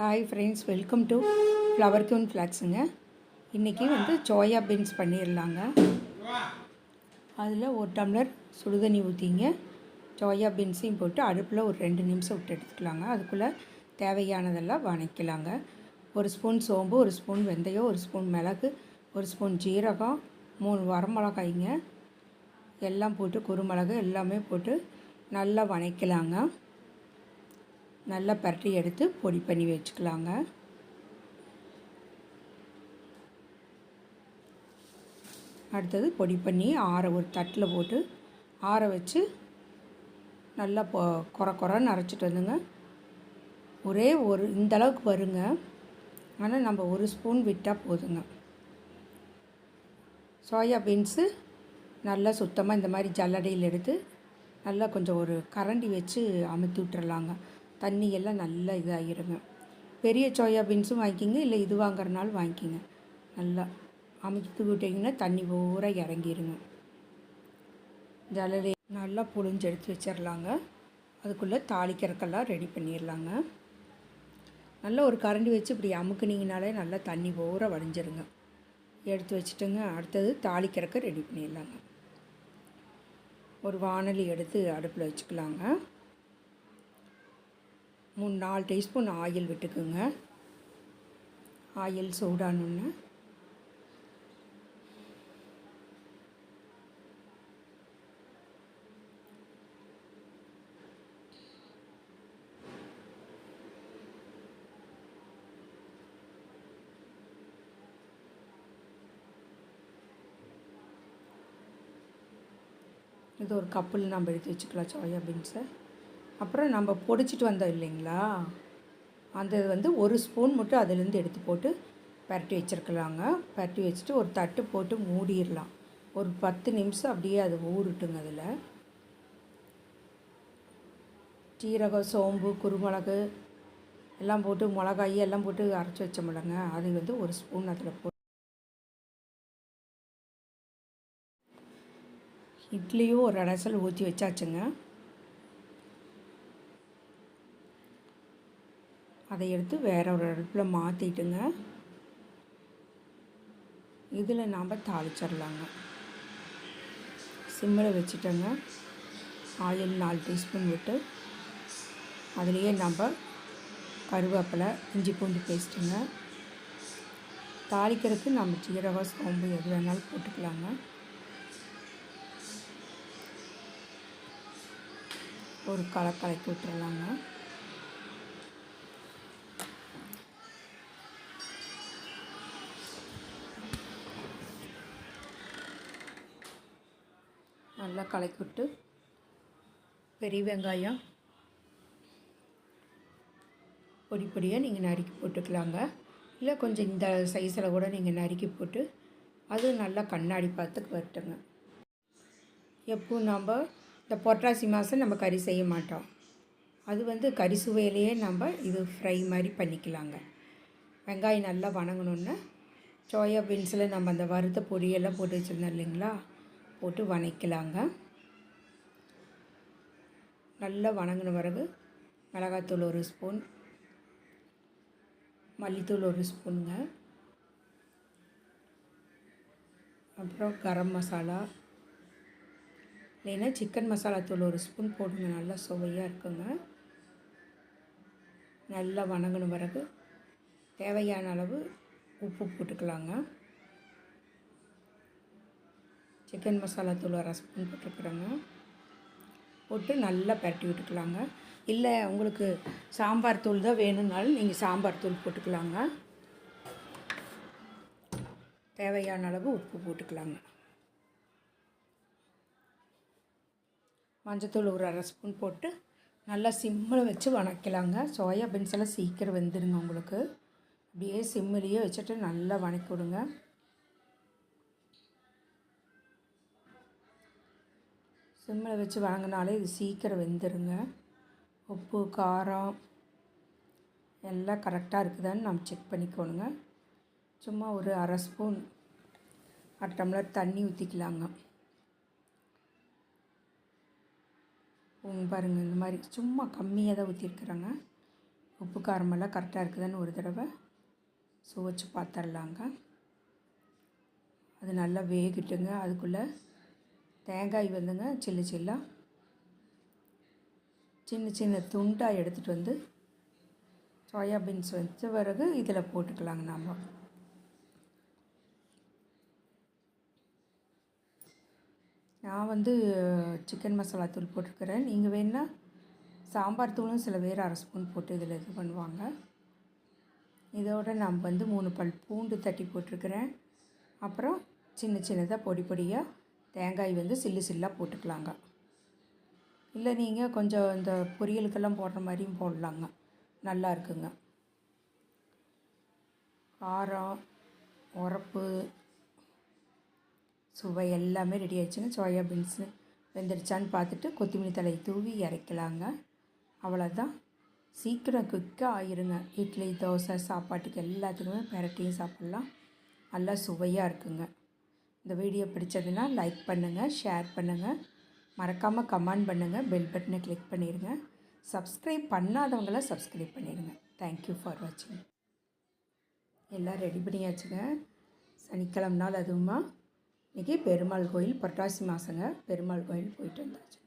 Hi friends welcome to flower queen ஃப்ளாக்ஸுங்க இன்றைக்கி வந்து soya beans பண்ணிடலாங்க அதில் ஒரு டம்ளர் சுடுதண்ணி ஊற்றிங்க சோயா பீன்ஸையும் போட்டு அடுப்பில் ஒரு ரெண்டு நிமிஷம் விட்டு எடுத்துக்கலாங்க. அதுக்குள்ளே தேவையானதெல்லாம் வணக்கலாங்க. ஒரு ஸ்பூன் சோம்பு ஒரு ஸ்பூன் வெந்தயம் ஒரு ஸ்பூன் மிளகு ஒரு ஸ்பூன் ஜீரகம் மூணு வரமிளகாய்ங்க. எல்லாம் போட்டு குறுமிளகு எல்லாமே போட்டு நல்லா வணக்கலாங்க. நல்லா பரட்டி எடுத்து பொடி பண்ணி வச்சுக்கலாங்க. அடுத்தது பொடி பண்ணி ஆற ஒரு தட்டில் போட்டு ஆற வச்சு நல்லா பொ குறை குறைன்னு அரைச்சிட்டு வந்துங்க. ஒரே ஒரு இந்த அளவுக்கு வருங்க. ஆனால் நம்ம ஒரு ஸ்பூன் விட்டால் போதுங்க. சோயா பீன்ஸு நல்லா சுத்தமாக இந்த மாதிரி ஜல்லடையில் எடுத்து நல்லா கொஞ்சம் ஒரு கரண்டி வச்சு அமுத்தி விட்டுறலாங்க. தண்ணி எல்லாம் நல்லா இதாகிருங்க. பெரிய சோயா பீன்ஸும் வாங்கிக்கிங்க இல்லை இது வாங்குறனாலும் வாங்கிக்கிங்க. நல்லா அமுத்தி விட்டிங்கன்னா தண்ணி பூரா இறங்கிருங்க. ஜலரி நல்லா புழிஞ்சு எடுத்து வச்சிடலாங்க அதுக்குள்ளே தாளிக்கிறக்கெல்லாம் ரெடி பண்ணிடலாங்க நல்லா ஒரு கரண்டி வச்சு இப்படி அமுக்குனிங்கனாலே நல்லா தண்ணி பூரா வடிஞ்சிருங்க. எடுத்து வச்சுட்டுங்க அடுத்தது தாளிக்கிறக்க ரெடி பண்ணிடலாங்க ஒரு வானலி எடுத்து அடுப்பில் வச்சுக்கலாங்க. மூணு நாலு டீஸ்பூன் ஆயில் விட்டுக்குங்க. ஆயில் சூடானோன்னு. இது ஒரு கப்பில் நம்ம எடுத்து வச்சுக்கலாம் சோயா பீன்ஸை அப்புறம் நம்ம பொடிச்சிட்டு வந்தோம் இல்லைங்களா? அந்த இது வந்து ஒரு ஸ்பூன் மட்டும் அதுலேருந்து எடுத்து போட்டு பரட்டி வச்சுருக்கலாங்க. பரட்டி வச்சுட்டு ஒரு தட்டு போட்டு மூடிடலாம். ஒரு பத்து நிமிஷம் அப்படியே அது ஊறட்டுங்க அதில். சீரகம் சோம்பு குருமிளகு எல்லாம் போட்டு மிளகாய் எல்லாம் போட்டு அரைச்சி வச்சோம்லங்க. அது வந்து ஒரு ஸ்பூன் அதில் போட்டு. இட்லியும் ஒரு அடைசல் ஊற்றி வச்சாச்சுங்க. அதை எடுத்து வேற ஒரு அடுப்பில் மாற்றிட்டுங்க இதில் நாம் தாளிச்சிடலாங்க சிம்மில் வச்சுட்டோங்க. ஆயில் நாலு டீஸ்பூன் விட்டு அதுலேயே நம்ம கருவேப்பிலை இஞ்சி பூண்டு பேஸ்ட்டுங்க. தாளிக்கிறதுக்கு நம்ம ஜீரகம் சோம்பு எது வேணாலும் போட்டுக்கலாங்க. ஒரு களை கலக்கி விட்டுறலாங்க. நல்லா கலக்கி விட்டு பெரிய வெங்காயம் பொடி பொடியாக நீங்கள் நறுக்கி போட்டுக்கலாங்க. இல்லை கொஞ்சம் இந்த சைஸில் கூட நீங்கள் நறுக்கி போட்டு அது நல்லா கண்ணாடி பார்த்துக்கு வரட்டுங்க. எப்போ நம்ம இந்த பொட்டாசி மாதம் நம்ம கறி செய்ய மாட்டோம். அது வந்து கறி சுவையிலேயே நம்ம இது ஃப்ரை மாதிரி பண்ணிக்கலாங்க. வெங்காயம் நல்லா வணங்கணுன்னா சோயா பீன்ஸில் நம்ம அந்த வறுத்த பொடியெல்லாம் போட்டு வச்சுருந்தோம் இல்லைங்களா? போட்டு வணக்கலாங்க. நல்லா வணங்கின பிறகு மிளகாத்தூள் ஒரு ஸ்பூன் மல்லித்தூள் ஒரு ஸ்பூனுங்க. அப்புறம் கரம் மசாலா இல்லைன்னா சிக்கன் மசாலா தூள் ஒரு ஸ்பூன் போடுங்க நல்லா சுவையாக இருக்குங்க. நல்லா வணங்கின பிறகு தேவையான அளவு உப்பு போட்டுக்கலாங்க. சிக்கன் மசாலா தூள் அரை ஸ்பூன் போட்டுருக்குறேங்க. போட்டு நல்லா பரட்டி விட்டுக்கலாங்க. இல்லை உங்களுக்கு சாம்பார் தூள் தான் வேணும்னாலும் நீங்கள் சாம்பார் தூள் போட்டுக்கலாங்க. தேவையான அளவு உப்பு போட்டுக்கலாங்க. மஞ்சத்தூள் ஒரு அரை ஸ்பூன் போட்டு நல்லா சிம்மில் வச்சு வணக்கலாங்க. சோயா பீன்ஸ் எல்லாம் சீக்கிரம் வெந்துடுங்க உங்களுக்கு. அப்படியே சிம்மிலேயே வச்சுட்டு நல்லா வணக்கி விடுங்க சிம்மில் வச்சு வணங்கினாலே இது சீக்கிரம் வெந்துடுங்க உப்பு காரம் எல்லாம் கரெக்டாக இருக்குதான்னு நம்ம செக் பண்ணிக்கோணுங்க. சும்மா ஒரு அரை ஸ்பூன் அரை டம்ளர் தண்ணி ஊற்றிக்கலாங்க பாருங்கள் இந்த மாதிரி சும்மா கம்மியாக தான் ஊற்றிருக்குறாங்க உப்பு காரமெல்லாம் கரெக்டாக இருக்குதான்னு ஒரு தடவை சுவைச்சு பார்த்துர்லாங்க அது நல்லா வேகட்டுங்க. அதுக்குள்ளே தேங்காய் வந்துங்க சில்லு சில்லாக சின்ன சின்ன துண்டாக எடுத்துகிட்டு வந்து சோயாபீன்ஸ் வச்ச பிறகு இதில் போட்டுக்கலாங்க நாம். நான் வந்து சிக்கன் மசாலா தூள் போட்டிருக்கிறேன். நீங்கள் வேணால் சாம்பார் தூளும் சில பேர் அரை ஸ்பூன் போட்டு இதில் இது பண்ணுவாங்க. இதோட நான் வந்து மூணு பல் பூண்டு தட்டி போட்டிருக்கிறேன். அப்புறம் சின்ன சின்னதாக பொடி பொடியாக தேங்காய் வந்து சில்லு சில்லாக போட்டுக்கலாங்க. இல்லை நீங்கள் கொஞ்சம் இந்த பொரியலுக்கெல்லாம் போடுற மாதிரியும் போடலாங்க. நல்லா இருக்குங்க. காரம் உரப்பு சுவை எல்லாமே ரெடி ஆயிடுச்சுங்க. சோயாபீன்ஸு வெந்துடுச்சான்னு பார்த்துட்டு கொத்தமல்லி தலையை தூவி இறக்கலாங்க. அவ்வளோதான் சீக்கிரம் குயிக்காக ஆயிருங்க. இட்லி தோசை சாப்பாட்டுக்கு எல்லாத்துக்குமே பெரட்டியும் சாப்பிட்லாம். நல்லா சுவையாக இருக்குங்க. இந்த வீடியோ பிடிச்சதுன்னா லைக் பண்ணுங்கள் ஷேர் பண்ணுங்கள் மறக்காமல் கமெண்ட் பண்ணுங்கள் பெல் பட்டனை கிளிக் பண்ணிடுங்க சப்ஸ்கிரைப் பண்ணாதவங்களாம் சப்ஸ்கிரைப் பண்ணிடுங்க தேங்க்யூ ஃபார் வாட்சிங் எல்லாம் ரெடி பண்ணியாச்சுங்க. சனிக்கிழமை நாள் அதுவுமா. இன்றைக்கி பெருமாள் கோயில் புரட்டாசி மாதங்க பெருமாள் கோயில் போயிட்டு வந்தாச்சு